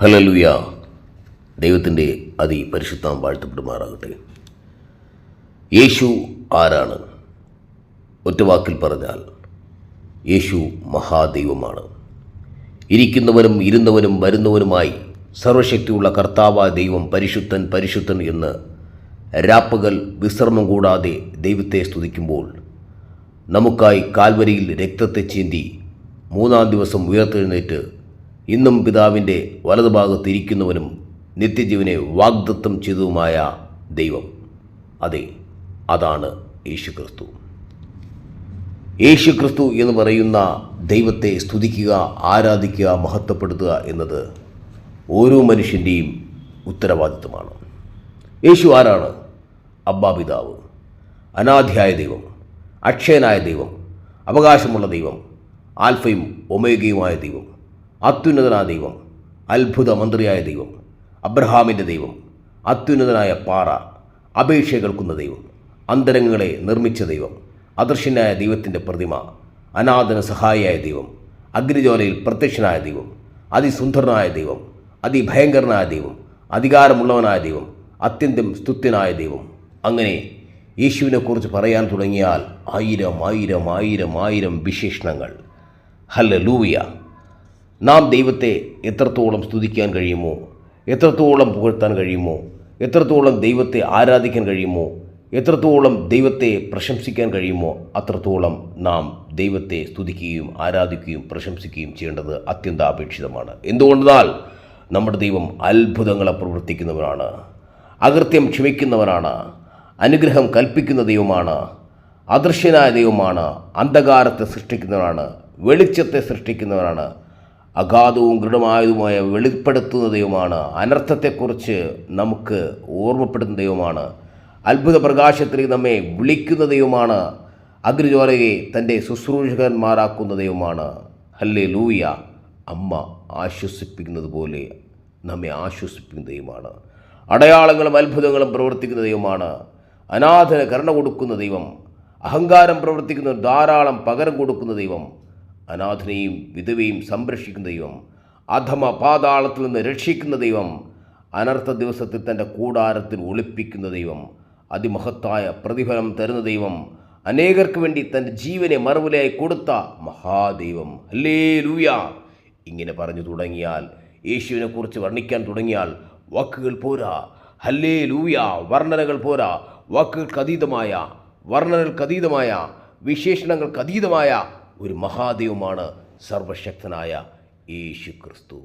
ഹലലുയ ദൈവത്തിന്റെ അതിപരിശുദ്ധം വാഴ്ത്തപ്പെടുമാറാകട്ടെ. യേശു ആരാണ്? ഒറ്റവാക്കിൽ പറഞ്ഞാൽ യേശു മഹാദൈവമാണ്. ഇരിക്കുന്നവനും ഇരുന്നവനും വരുന്നവനുമായി സർവശക്തിയുള്ള കർത്താവായ ദൈവം പരിശുദ്ധൻ പരിശുദ്ധൻ എന്ന് രാപ്പകൽ വിശ്രമം കൂടാതെ ദൈവത്തെ സ്തുതിക്കുമ്പോൾ നമുക്കായി കാൽവരിയിൽ രക്തത്തെ ചീന്തി മൂന്നാം ദിവസം ഉയർത്തെഴുന്നേറ്റ് ഇന്നും പിതാവിന്റെ വലതുഭാഗത്ത് ഇരിക്കുന്നവനും നിത്യജീവനെ വാഗ്ദത്തം ചെയ്തതുമായ ദൈവം. അതെ അതാണ് യേശു ക്രിസ്തു യേശു ക്രിസ്തു എന്ന് പറയുന്ന ദൈവത്തെ സ്തുതിക്കുക ആരാധിക്കുക മഹത്വപ്പെടുത്തുക എന്നത് ഓരോ മനുഷ്യന്റെയും ഉത്തരവാദിത്വമാണ്. യേശു ആരാണ്? അബ്ബാ പിതാവ് അനാധ്യായ ദൈവം അക്ഷയനായ ദൈവം അവകാശമുള്ള ദൈവം ആൽഫയും ഒമേഗയുമായ ദൈവം. അത്യുന്നതനായ ദൈവം അത്ഭുത മന്ത്രിയായ ദൈവം അബ്രഹാമിന്റെ ദൈവം അത്യുന്നതനായ പാറ അപേക്ഷ കേൾക്കുന്ന ദൈവം അന്തരങ്ങളെ നിർമ്മിച്ച ദൈവം അദർശനായ ദൈവത്തിന്റെ പ്രതിമ അനാഥന സഹായിയായ ദൈവം അഗ്നിജ്വാലയിൽ പ്രത്യക്ഷനായ ദൈവം അതിസുന്ദരനായ ദൈവം അതിഭയങ്കരനായ ദൈവം അധികാരമുള്ളവനായ ദൈവം അത്യന്തം സ്തുത്യനായ ദൈവം. അങ്ങനെ യേശുവിനെക്കുറിച്ച് പറയാൻ തുടങ്ങിയാൽ ആയിരം ആയിരം ആയിരം ആയിരം വിശേഷണങ്ങൾ. ഹല്ല ലൂയ നാം ദൈവത്തെ എത്രത്തോളം സ്തുതിക്കാൻ കഴിയുമോ എത്രത്തോളം പുകഴ്ത്താൻ കഴിയുമോ എത്രത്തോളം ദൈവത്തെ ആരാധിക്കാൻ കഴിയുമോ എത്രത്തോളം ദൈവത്തെ പ്രശംസിക്കാൻ കഴിയുമോ അത്രത്തോളം നാം ദൈവത്തെ സ്തുതിക്കുകയും ആരാധിക്കുകയും പ്രശംസിക്കുകയും ചെയ്യേണ്ടത് അത്യന്താപേക്ഷിതമാണ്. എന്തുകൊണ്ടെന്നാൽ നമ്മുടെ ദൈവം അത്ഭുതങ്ങളെ പ്രവർത്തിക്കുന്നവനാണ് അകൃത്യം ക്ഷമിക്കുന്നവനാണ് അനുഗ്രഹം കൽപ്പിക്കുന്ന ദൈവമാണ് അദൃശ്യനായ ദൈവമാണ് അന്ധകാരത്തെ സൃഷ്ടിക്കുന്നവനാണ് വെളിച്ചത്തെ സൃഷ്ടിക്കുന്നവനാണ് അഗാധവും ദൃഢമായതുമായ വെളിപ്പെടുത്തുന്ന ദൈവമാണ്. അനർത്ഥത്തെക്കുറിച്ച് നമുക്ക് ഓർമ്മപ്പെടുന്ന ദൈവമാണ്. അത്ഭുത പ്രകാശത്തിലേക്ക് നമ്മെ വിളിക്കുന്ന ദൈവമാണ്. അഗ്നിജ്വാലയെ തന്റെ ശുശ്രൂഷകന്മാരാക്കുന്ന ദൈവമാണ്. ഹല്ലേ ലൂയ അമ്മ ആശ്വസിപ്പിക്കുന്നത് പോലെ നമ്മെ ആശ്വസിപ്പിക്കുന്ന ദൈവമാണ്. അടയാളങ്ങളും അത്ഭുതങ്ങളും പ്രവർത്തിക്കുന്ന ദൈവമാണ്. അനാഥന് കരുണ കൊടുക്കുന്ന ദൈവം. അഹങ്കാരം പ്രവർത്തിക്കുന്ന ധാരാളം പകരം കൊടുക്കുന്ന ദൈവം. അനാഥനെയും വിധവയും സംരക്ഷിക്കുന്ന ദൈവം അധമ പാതാളത്തിൽ നിന്ന് രക്ഷിക്കുന്ന ദൈവം അനർത്ഥ ദിവസത്തിൽ തന്റെ കൂടാരത്തിൽ ഒളിപ്പിക്കുന്ന ദൈവം അതിമഹത്തായ പ്രതിഫലം തരുന്ന ദൈവം അനേകർക്ക് വേണ്ടി തന്റെ ജീവനെ മറുവിലയായി കൊടുത്ത മഹാദൈവം. അല്ലേ ലൂയ ഇങ്ങനെ പറഞ്ഞു തുടങ്ങിയാൽ യേശുവിനെക്കുറിച്ച് വർണിക്കാൻ തുടങ്ങിയാൽ വാക്കുകൾ പോരാ. ഹല്ലേ ലൂയ വർണനകൾ പോരാ. വാക്കുകൾക്കതീതമായ വർണനകൾക്കതീതമായ വിശേഷണങ്ങൾക്കതീതമായ ഒരു മഹാദൈവമാണ് സർവശക്തനായ യേശു ക്രിസ്തു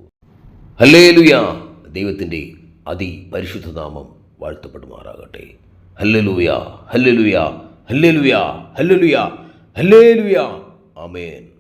ഹല്ലേലുയ. ദൈവത്തിന്റെ അതിപരിശുദ്ധനാമം വാഴ്ത്തപ്പെടുമാറാകട്ടെ. ഹല്ലലുയ ഹല്ലലുയ ഹല്ലലുയ ഹല്ലലുയ ഹല്ലേലുയ. ആമേൻ.